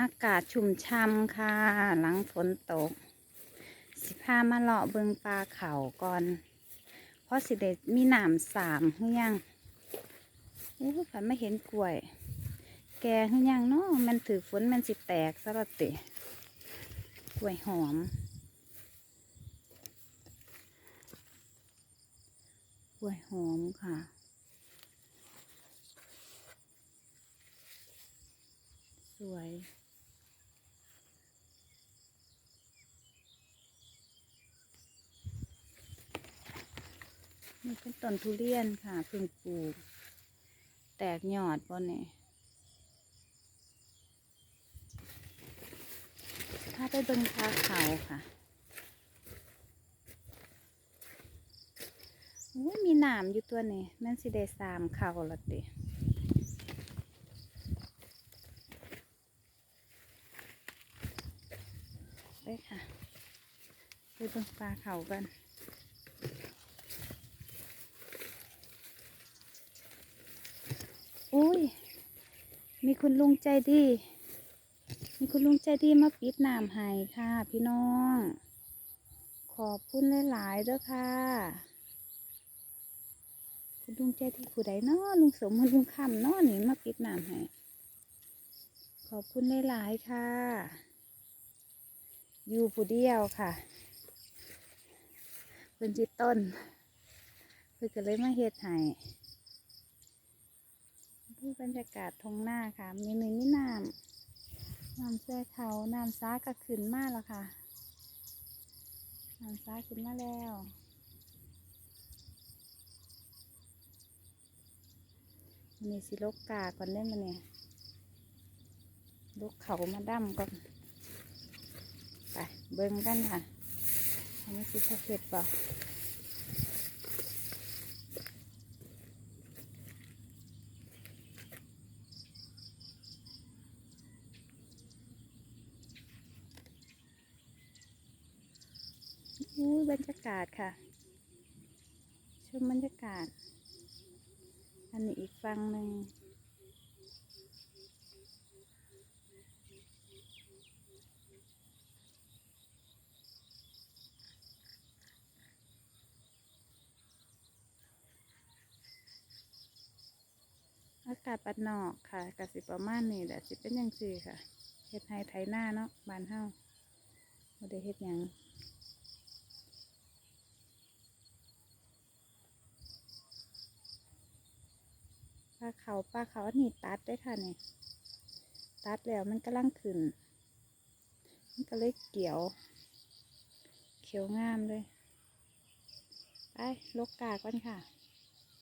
อากาศชุ่มช่ำค่ะ หลังฝนตก สิพามาเลาะเบิงปลาเขาก่อน เพราะสิเด็ดมีหนามสามหรือยังอู้ผันไม่เห็นกล้วย แกหรือยังเนาะมันถือฝนมันสิแตกสลัดติกล้วยหอมกล้วยหอมค่ะสวย นี่เป็นต้นทุเรียนค่ะเพิ่งปลูก แตกยอดบ่เนี่ถ้าไปเบิ่งพาเขาค่ะโอ้ยมีหนามอยู่ตัวนี้แม่นสิได้สามเขาละติไปค่ะ ไปเบิ่งปลาเขากัน อุ้ย มีคุณลุงใจดี มีคุณลุงใจดีมาปิดน้ำให้ค่ะ พี่น้อง ขอบคุณหลายๆเด้อค่ะ คุณลุงใจดีผู้ใดเนาะลุงสมคุณลุงคำเนาะนี่มาปิดน้ำให้ ขอบคุณหลายๆค่ะ อยู่ผู้เดียวค่ะเป็นจิตต้นเพื่อก็เลยมาเฮ็ดให้ ดูบรรยากาศทงหน้าค่ะ มีหนึ่งมีน้ำน้ำแช่เขาน้ำซ้าก็ขึ้นมากแล้วค่ะน้ำซ้าขึ้นมาแล้ววันนี้สิลกกาก่อนเล่นมาเนี่ยลกเขามาดั้มก่อนไปเบิ่งกันค่ะอันนี้สิเขาเห็ดบ่ อู้บรรยากาศค่ะ ชมบรรยากาศ อันนี้อีกฝั่งหนึ่งอากาศปัดนอกค่ะกสิประมาณนี้แหละสิเป็นยังสี่ค่ะเฮ็ดไฮไทยหน้าเนาะบานเฮาบ่ได้เฮ็ดหยัง ปลา เขาปลาเขาอันนี้ตัดได้ค่ะนี่ตัดแล้วมันกำลังขึ้น มันก็เลยเกี่ยว เขียวงามเลย ไปลกกาก่อนค่ะ